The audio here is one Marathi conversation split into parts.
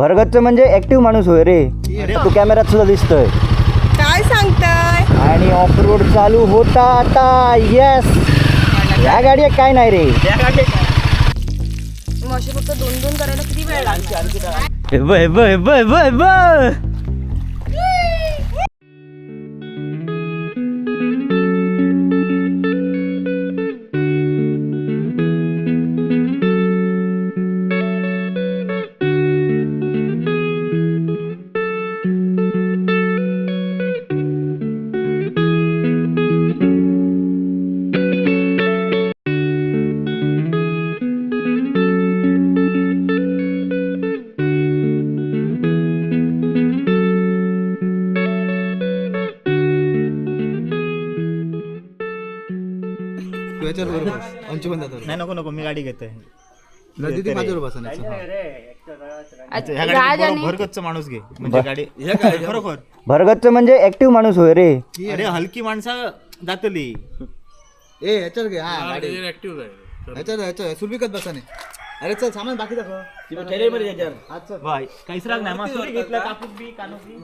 भरगतच म्हणजे ऍक्टिव्ह माणूस होय रे. तू कॅमेऱ्यात सुद्धा दिसतोय. काय सांगताय? आणि ऑफ रोड चालू होता आता. येस या गाडी काय नाही रे. फक्त दोन दोन करायला किती वेळ लागला हे बघ, हे बघ, हे बघ, हे बघ, नको नको मी गाडी घेतोय. नदी ती माझ्यावर बसा नाही ह्या गाडी भरगतचा माणूस घे. म्हणजे गाडी खरोखर. भरगतच म्हणजे ऍक्टिव्ह माणूस होय रे. अरे हलकी माणसं जातली. ए याच्यावर घे हा गाडी. याच्यावर याच्यावर सुरभिकत बसा नाही अरे चल सामान बाकी दाखव. भाई काहीच राग नाही. मासुरी घेतला कापूस बी कानूस बी.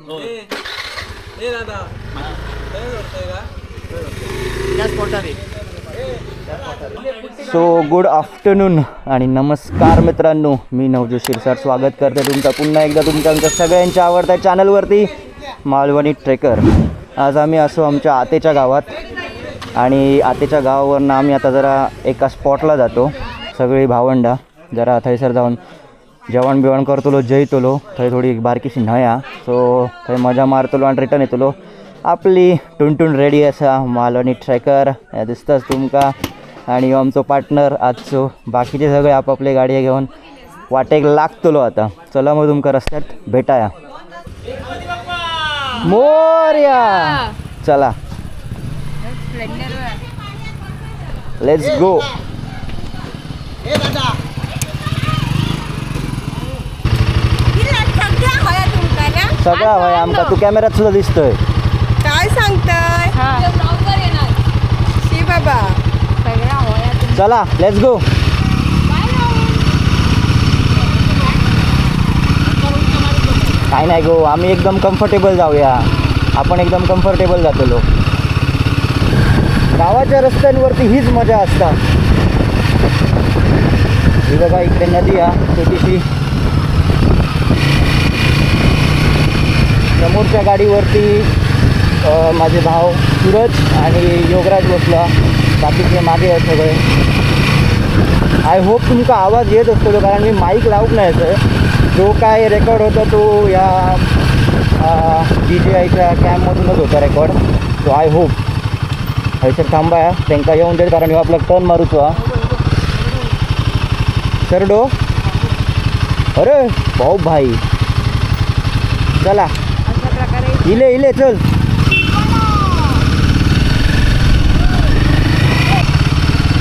त्या स्पॉटावर सो गुड आफ्टरनून आणि नमस्कार मित्रांनो. मी नवजोत शिरसाट. स्वागत करते तुमचं पुन्हा एकदा तुमच्या आमच्या सगळ्यांच्या आवडत्या चॅनलवरती मालवणी ट्रेकर आज आम्ही असो आमच्या आतेच्या गावात. आणि आतेच्या गावावरनं आम्ही आता जरा एका स्पॉटला जातो. सगळी भावंडा. जरा थंयसर जाऊन जेवण बिवण करतलो जैतलो थंय थोडी बारकीशी न्हया सो थंय मजा मारतलो आणि रिटर्न येतलो. आपली टुनटुन रेडी असा मालवणी ट्रॅकर हे दिसताच तुमका. आणि ह्यो आमचो पार्टनर आजचो. बाकीचे सगळे आपापले गाडये घेऊन वाटेक लागतलो आता. चला मग तुमका रस्त्यात भेटाया. मोर्या! चला. लेट्स गो हया सगळा भाई आमका तू कॅमेऱ्यात सुद्धा दिसतोय. काय सांगताय? शी बाबा. चला लेट्स गो काय नाही गो आम्ही एकदम कम्फर्टेबल जाऊया. आपण एकदम कम्फर्टेबल जातलो. गावाच्या रस्त्यांवरती हीच मजा असता. ही बघा इकडे नदी हा छोटीशी. समोरच्या गाडीवरती माझे भाव सूरज आणि योगराज बसला बाकीचे मागे आहेत सगळे. आय होप तुमचा आवाज येत असतो कारण मी माईक लावूक नाही असं जो काय रेकॉर्ड होता तो या डी जे आयच्या कॅममधूनच होता रेकॉर्ड सो आय होप हयसर थांबा या. त्यांना येऊन देत कारण ह्यो आपला टर्न मारूचो हा. सरडो अरे भाऊ भाई. चला. इले इले चल.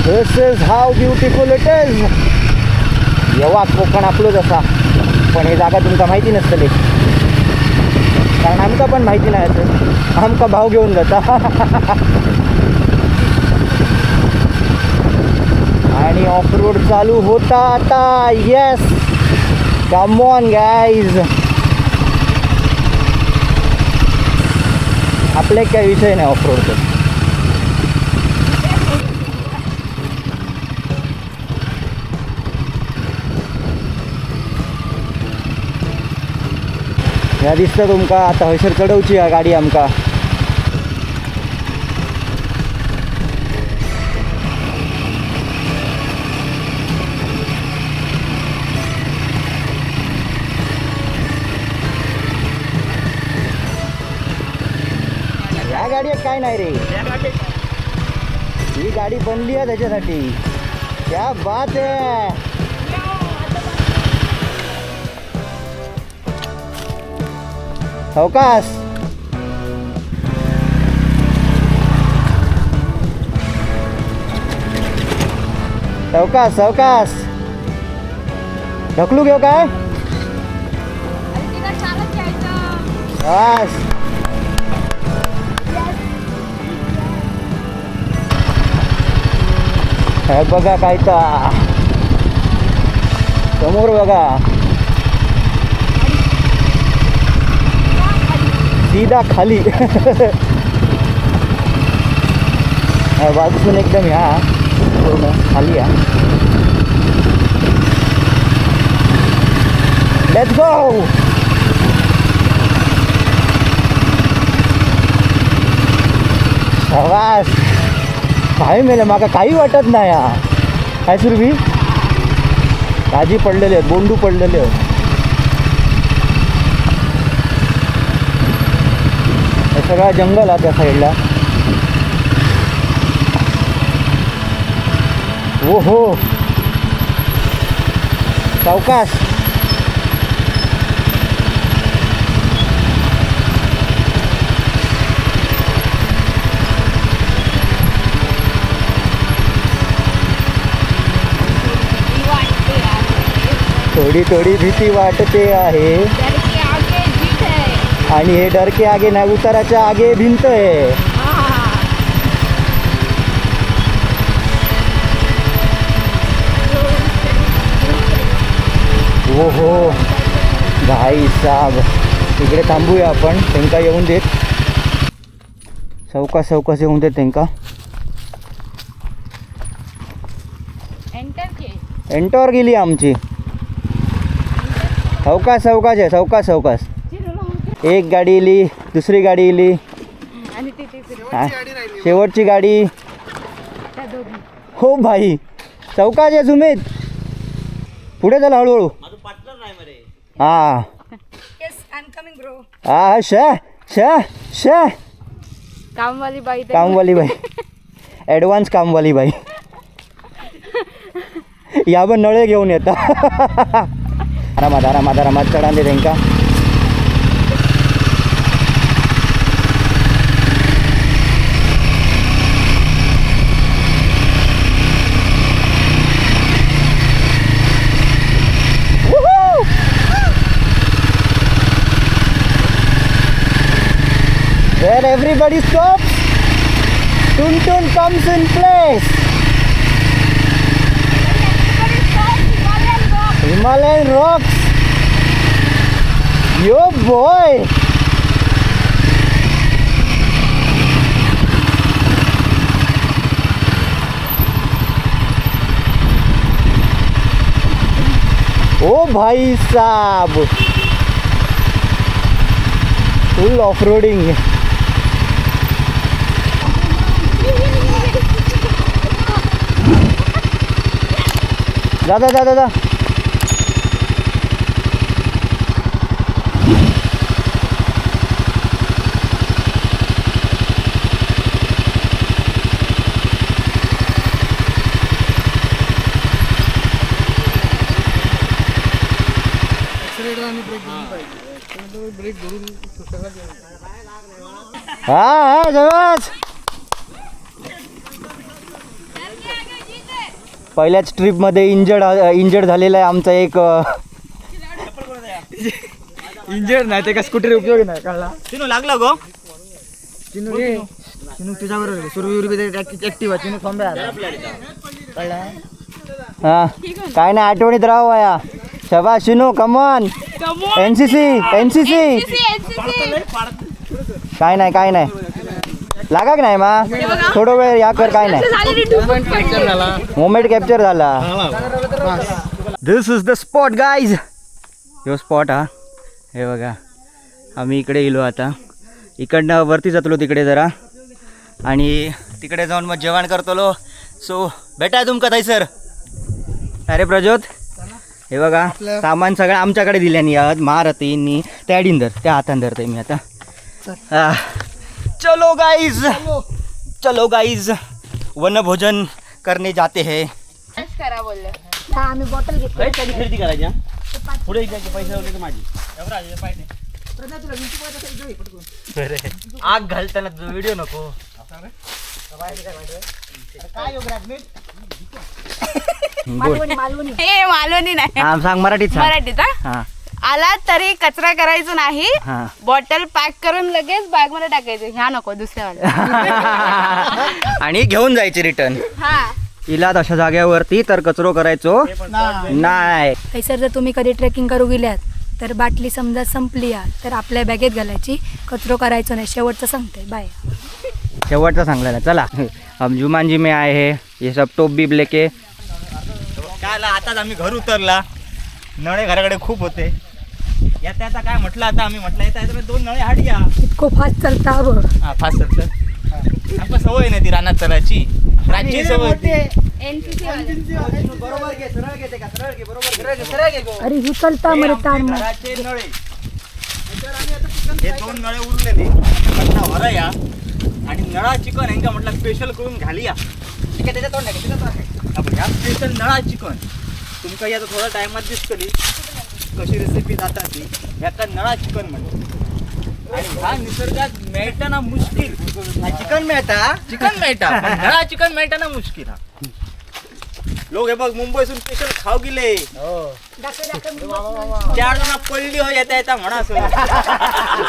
This is how beautiful it is येवा कोकण आपलो असा पण हे जागा तुमका माहिती नसतली कारण आमका पण माहिती नाही असं आमका भाव घेऊन जाता. आणि ऑफ रोड चालू होता आता. येस कम ऑन गाईज आपले काय विषय नाही ऑफ रोडचं ह्या दिसता तुमका. आता हयसर चढवची या गाडी आमका. या गाडीत काय नाही रे. ही गाडी बनली आहे त्याच्यासाठी. क्या बात आहे. अवकाश सावकाश सावकाश ढकलू घेऊ काय बस हे बघा काय तर समोर बघा सीधा खाली। हा, बाजूसून एकदम ह्या पूर्ण खाली या लेट्स गो आवाज़ काय मेलं माका काही वाटत नाही हा काय सुरभी। काजी पडलेले आहेत बोंडू पडलेले आहेत। सगळा जंगल आहे त्या साईडला. ओ हो सावकाश. थोडी थोडी भीती वाटते आहे. आणि हे डरके आगे नाही उताराच्या आगे भिंत आहे. हो हो भाई साब. इकडे थांबूया आपण त्यांका येऊन देत. चौका चौकास येऊन देत त्यांका एंटॉर गेली आमची. चौकास चौकास आहे चौकास चौकास. एक गाडी इली दुसरी गाडी इली. हा, शेवटची गाडी हो भाई. चौकास आहे सुमित. पुढे चला हळूहळू. हा. Yes I am coming bro हा शा शा शा. कामवाली बाई तर- कामवाली बाई. ॲडव्हान्स कामवाली बाई. या पण नळे घेऊन येता. आरामात आरामात आरामात चढा दे त्यांका. Where everybody stops, Tun Tun comes in place. Himalayan rocks. Yo boy. ओ भाई साहब फुल ऑफ रोडिंग जा जा जा जा जा हा हा जवळ पहिल्याच ट्रिपमध्ये इंजर्ड इंजर्ड झालेला आहे आमचा एक इंजर्ड नाही ते का स्कूटर उपयोगी नाही कळला? चिनू लागला गो. चिनू रे चिनू तुझ्या बरोबर सुरवी ऍक्टिव्ह चिनू थांब्या कळला? हा काय नाही आठवणीत राहू या. शबा Shinu come on N C C N C C काय नाही काय नाही. लागा की नाही मा. थोडं वेळ या कर काय नाही. मोमेंट कॅप्चर झाला. This is the spot guys ह्यो स्पॉट हा. हे बघा. आम्ही इकडे गेलो आता. इकडनं वरती जातलो तिकडे जरा. आणि तिकडे जाऊन मग जेवण करतलो. सो भेटाय तुमका थंयसर अरे प्रज्योत? हे बघा. सामान सगळं आमच्याकडे दिल्यानी महारथींनी त्या डिंदर त्या हातान धरते मी आता. चलो गाईज चलो. गाईज वनभोजन करने जाते हैं. करा बोललं. हा आम्ही बॉटल घेतली. खरेदी करायच्या पुढे इकडे पैसे लावले तर माझी. आग घालताना व्हिडिओ नको. बोल. हे मालवणी नाही. हा सांग मराठीत सांग. मराठीत हा? हा. आला तरी कचरा करायचा नाही. हा. बॉटल पॅक करून लगेच बॅगमध्ये टाकायचं. ह्या नको दुसऱ्यावाला आणि घेऊन जायचे रिटर्न. हा. इला तशा जाग्यावरती तर कचरो करायचो नाही. सर जर तुम्ही कधी ट्रेकिंग करू गेल्यात तर बाटली समजा संपली या तर आपल्या बॅगेत घालायची. कचरो करायचो नाही. शेवटचं सांगते. बाय. शेवटचा सांगलेला चला. हम जुमान जी में आए हैं ये सब टोप बीप लेके. काय आला, आताच आम्ही घर उतरला. नळे घराकडे खूप होते. या त्याचा काय म्हटलं आता? आम्ही म्हटलं येता येता दोन नळे हाडूया इतको फास्ट चालता बघ. हा फास्ट चालतं. आमका सवय नाही ती रानात चलायची. रातची सवय ती. एनसीसी अरे ही चलता मरे तार मग. घराचे नळे. हे दोन नळे उरलेले वरा या. आणि नळा चिकन यांका म्हटलं स्पेशल करून घालिया. ठीक आहे त्याच्यात तोंड नाही, त्याच्यात तोंड नाही. स्पेशल नळा चिकन. तुमका याचा थोडा टायमात दिसतली कशी रेसिपी जाता ती ह्याका नळा चिकन म्हणतो आणि ह्या निसर्गात मेळताना मुश्किल. चिकन मिळता. चिकन मिळता पण नळा चिकन मिळताना मुश्किल हा. लोक हे बघ मुंबईसून स्पेशल खाऊ गेले. चार जण पडली हो येता येता म्हणा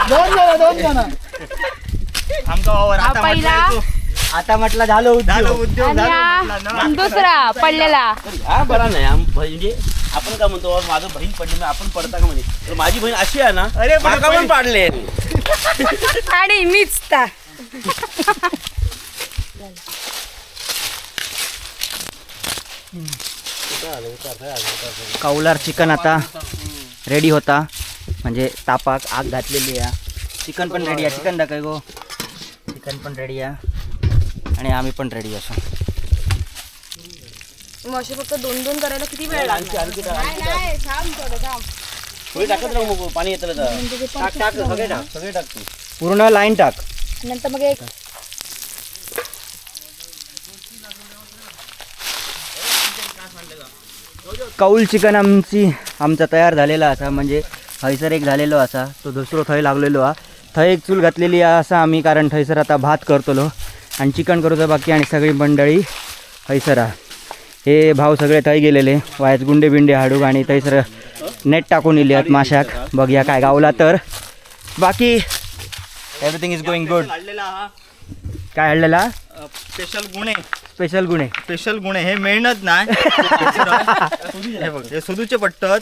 दोन जण दोन जण. आमचा वावर हा आता पहिला. आता म्हटलं झालं झालं उद्योग झालं हा. दुसरा पडलेला. हा बरा नाही आम- म्हणजे आपण काय म्हणतो "अहो, माझं बहीण पडली आपण पडता का म्हणे? तर माझी बहीण अशी आहे ना अरे पण पण पाडले. आणि मीच ता. कौलार चिकन आता रेडी होता. म्हणजे तापाक आग घातलेली आहे. चिकन पण रेडी आहे. चिकन दाखव गो. चिकन पण रेडी आहे. आणि आम्ही पण रेडी असो. असे फक्त दोन दोन करायला किती वेळ लागणार? नाही, नाही, थांब थोडं, थांब. थोडी टाकत राहू मग पाणी येतं ना टाक टाक सगळे टाक सगळे टाक तू. पूर्ण लाईन टाक. नंतर मग एक. कौल चिकन आमची आमचा तयार झालेला असा म्हणजे हयसर एक झालेलो असा तो दुसरो थंय लागलेलो हा. थंय एक चूल घातलेली हा असा आम्ही कारण थंयसर आता भात करतलो. आणि चिकन करूचं बाकी आणि सगळी मंडळी हयसर हा हे भाव सगळे थंय गेलेले. वायच गुंडे बिंडे हाडूक आणि थंयसर नेट टाकून इले आहेत माशाक बघया काय गावला तर. बाकी एव्हरीथिंग इज गोइंग गुड काय हडलेला? स्पेशल गुणे. स्पेशल गुन्हे स्पेशल गुणे. हे मेहनत नाही. हे बघ हे सुदूचे पडतात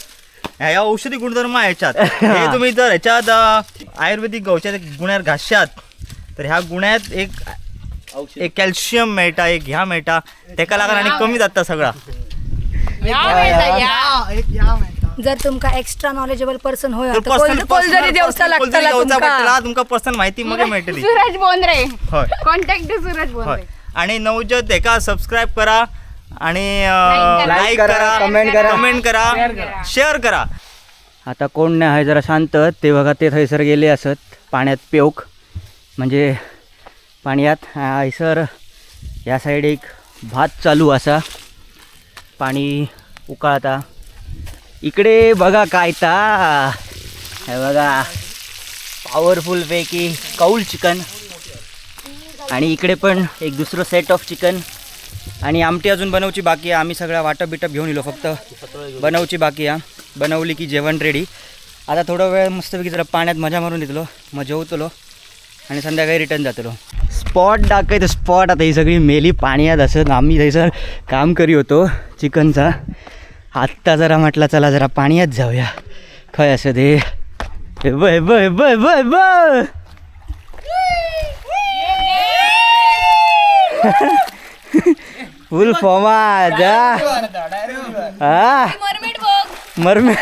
ह्या औषधी गुणधर्म ह्याच्यात. हे तुम्ही जर ह्याच्यात आयुर्वेदिक गवच्या गुण्यात घासशात तर ह्या गुण्यात एक एक कॅल्शियम मेळटा एक ह्या मेळटा तेका लागून आणि कमी जाता सगळा. या वेळेला या. जर तुमका एक्स्ट्रा नॉलेजेबल पर्सन होय तर कोलजरी देवचा कोलजरी तुमका. पडतला, तुमका पर्सनल माहिती मग मिळतली. सूरज बोंद्रे. होय. कॉन्टॅक्ट सूरज होय. बोंद्रे आणि नवजत एका सबस्क्राईब करा आणि Like करा. लाईक करा, करा comment करा. कमेंट करा शेअर करा. आता कोण नाही आहे जरा शांत ते बघा ते थैसर गेले असत पाण्यात पेवक म्हणजे पाण्यात हयसर या साईड एक भात चालू असा. पाणी उकाळता. इकडे बघा काय ता. हे बघा. पॉवरफुल पैकी कौल चिकन. आणि इकडे पण एक दुसरं सेट ऑफ चिकन आणि आमटी अजून बनवची बाकी आहे. आम्ही सगळ्या वाटप बिटप घेऊन येलो फक्त. बनवची बाकी आहे. बनवली की जेवण रेडी आता थोडा वेळ मस्तपैकी जरा पाण्यात मजा मारून येतलो मग जेवतलो आणि संध्याकाळी रिटर्न जातलो. स्पॉट दाखवायचं स्पॉट आता ही सगळी मेली पाण्यात असत आम्ही थंयसर काम करी होतो चिकनचा. आत्ता जरा म्हटलं चला जरा पाण्यात जाऊया. खय असं ते? हे ब हे ब हे ब! फुल फॉर्मा जा. हा मरमे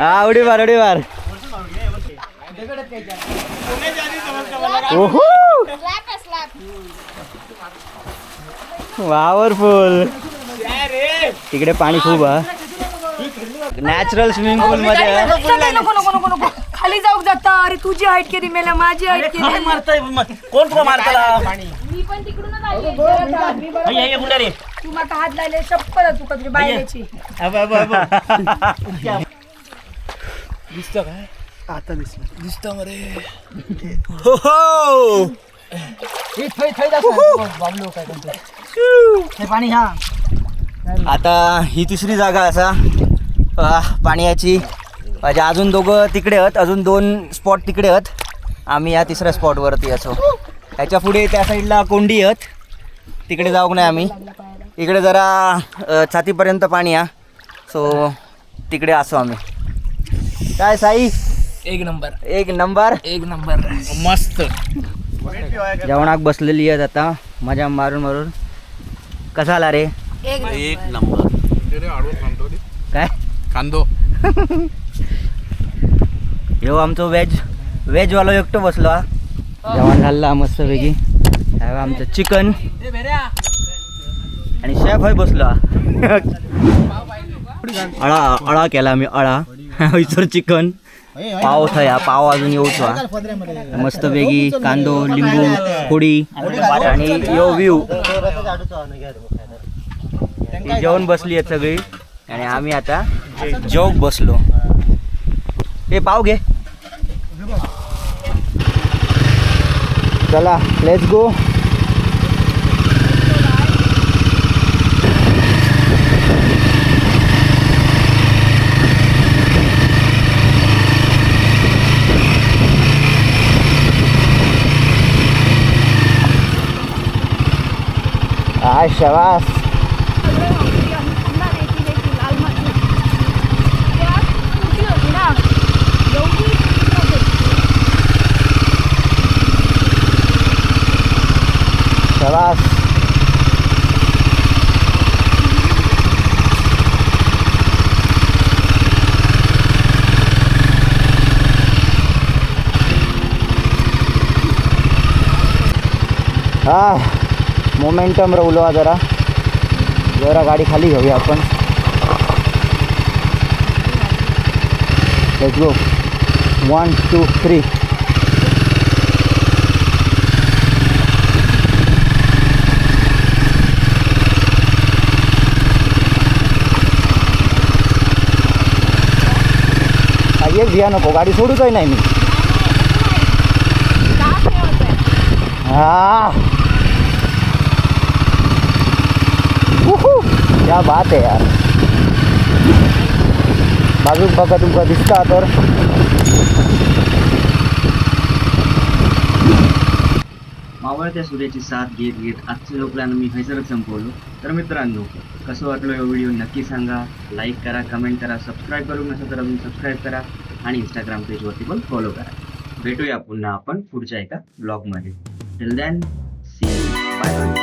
हा उडी मार उडी मार. ओहो! पॉवरफुल तिकडे पाणी खूप हा नॅचरल स्विमिंग पूल मध्ये आहे. नको नको नको नको खाली जाऊ जाता. अरे तुझी हाईट किती मेला माझी हाईट किती? मारताय? कोण तुला मारताला मी पण तिकडूनच आली. तू माका हात लायले चप्पल तू कधी बायलेची अब, अब, अब. हो, हो. आता ही तिसरी जागा असा. अह, पाण्याची म्हणजे अजून दोघं तिकडे आहेत. अजून दोन स्पॉट तिकडे आहेत. आम्ही या तिसऱ्या स्पॉटवरती असो. ह्याच्या पुढे त्या साईडला कोंडी आहेत. तिकडे जाऊ नाही आम्ही. इकडे जरा अह, छातीपर्यंत पाणी आहे सो तिकडे असो आम्ही. काय साई? एक नंबर. एक नंबर. एक नंबर. मस्त. जेवणाक बसलेली आहेत आता. मजा मारून मारून. कसा आला रे? एक नंबर. काय? कांदो. ह्यो आमचो व्हेज व्हेजवालो एकटो बसलो हा. जेवण झालं मस्त पैकी आमचं चिकन. आणि शेफ हय बसलो हा. अळा अळा केला आम्ही अळा. हयसर चिकन. पाव थया पाव अजून येऊचो हा मस्त पैकी कांदो लिंबू फोडी आणि यो व्ह्यू. जेवण बसली आहेत सगळी. आणि आम्ही आता जेवक बसलो. हे पाव घे. चला लेट्स गो आय शबास शबास हा मोमेंटम रवलो हा जरा. जरा गाडी खाली घेऊया आपण. Let's go one two three एक भिया नको गाडी सोडूच आहे नाही मी हा. क्या बात आहे यार। बाजूक बघा तुमका दिसता तर मावळत्या सूर्याची साथ घेत घेत आजच्या लोकांना मी हैसरच संपवलो. तर मित्रांनो कसं वाटलं हा व्हिडिओ नक्की सांगा. लाईक करा कमेंट करा सबस्क्राईब करू नसेल तर अजून सबस्क्राईब करा. आणि इंस्टाग्राम पेजवरती पण फॉलो करा. भेटूया पुन्हा आपण पुढच्या एका ब्लॉगमध्ये टिल दॅन सी बाय